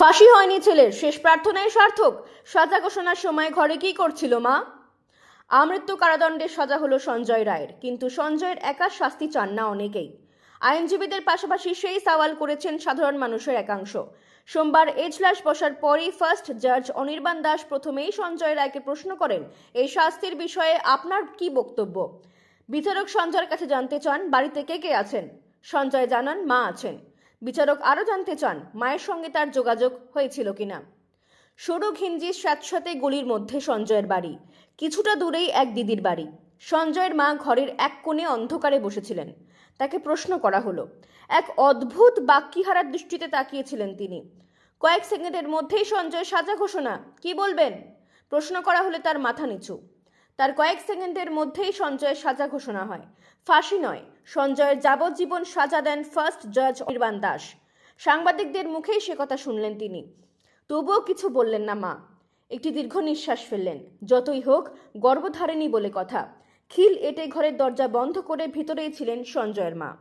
ফাঁসি হয়নি ছেলের, শেষ প্রার্থনায় সার্থক। সাজা ঘোষণার সময় ঘরে কি করছিল মা? আমৃত্যু কারাদণ্ডের সাজা হলো সঞ্জয় রায়ের, কিন্তু সঞ্জয়ের একা শাস্তি চান না অনেকেই। আইনজীবীদের পাশাপাশি সেই সওয়াল করেছেন সাধারণ মানুষের একাংশ। সোমবার এজলাস বসার পরই ফার্স্ট জাজ অনির্বাণ দাস প্রথমেই সঞ্জয় রায়কে প্রশ্ন করেন, এই শাস্তির বিষয়ে আপনার কি বক্তব্য? বিচারক সঞ্জয়ের কাছে জানতে চান, বাড়িতে কে কে আছেন? সঞ্জয় জানান, মা আছেন। বিচারক আরও জানতে চান, মায়ের সঙ্গে তার যোগাযোগ হয়েছিল কিনা। সরু ঘিঞ্জির স্যাঁতস্যাঁতে গলির মধ্যে সঞ্জয়ের বাড়ি। কিছুটা দূরেই এক দিদির বাড়ি। সঞ্জয়ের মা ঘরের এক কোণে অন্ধকারে বসেছিলেন। তাকে প্রশ্ন করা হলো, এক অদ্ভুত বাক্যিহারার দৃষ্টিতে তাকিয়েছিলেন তিনি। কয়েক সেকেন্ডের মধ্যেই সঞ্জয় সাজা ঘোষণা, কি বলবেন? প্রশ্ন করা হলে তার মাথা নিচু। তার কয়েক সেকেন্ডের মধ্যেই সঞ্জয়ের সাজা ঘোষণা হয়। ফাঁসি নয়, সঞ্জয়ের যাবজ্জীবন সাজা দেন ফার্স্ট জজ অনির্বাণ দাস। সাংবাদিকদের মুখেই সে কথা শুনলেন তিনি। তবুও কিছু বললেন না মা। একটি দীর্ঘ নিঃশ্বাস ফেললেন। যতই হোক, গর্ভধারিণী বলে কথা। খিল এটে ঘরের দরজা বন্ধ করে ভিতরেই ছিলেন সঞ্জয়ের মা।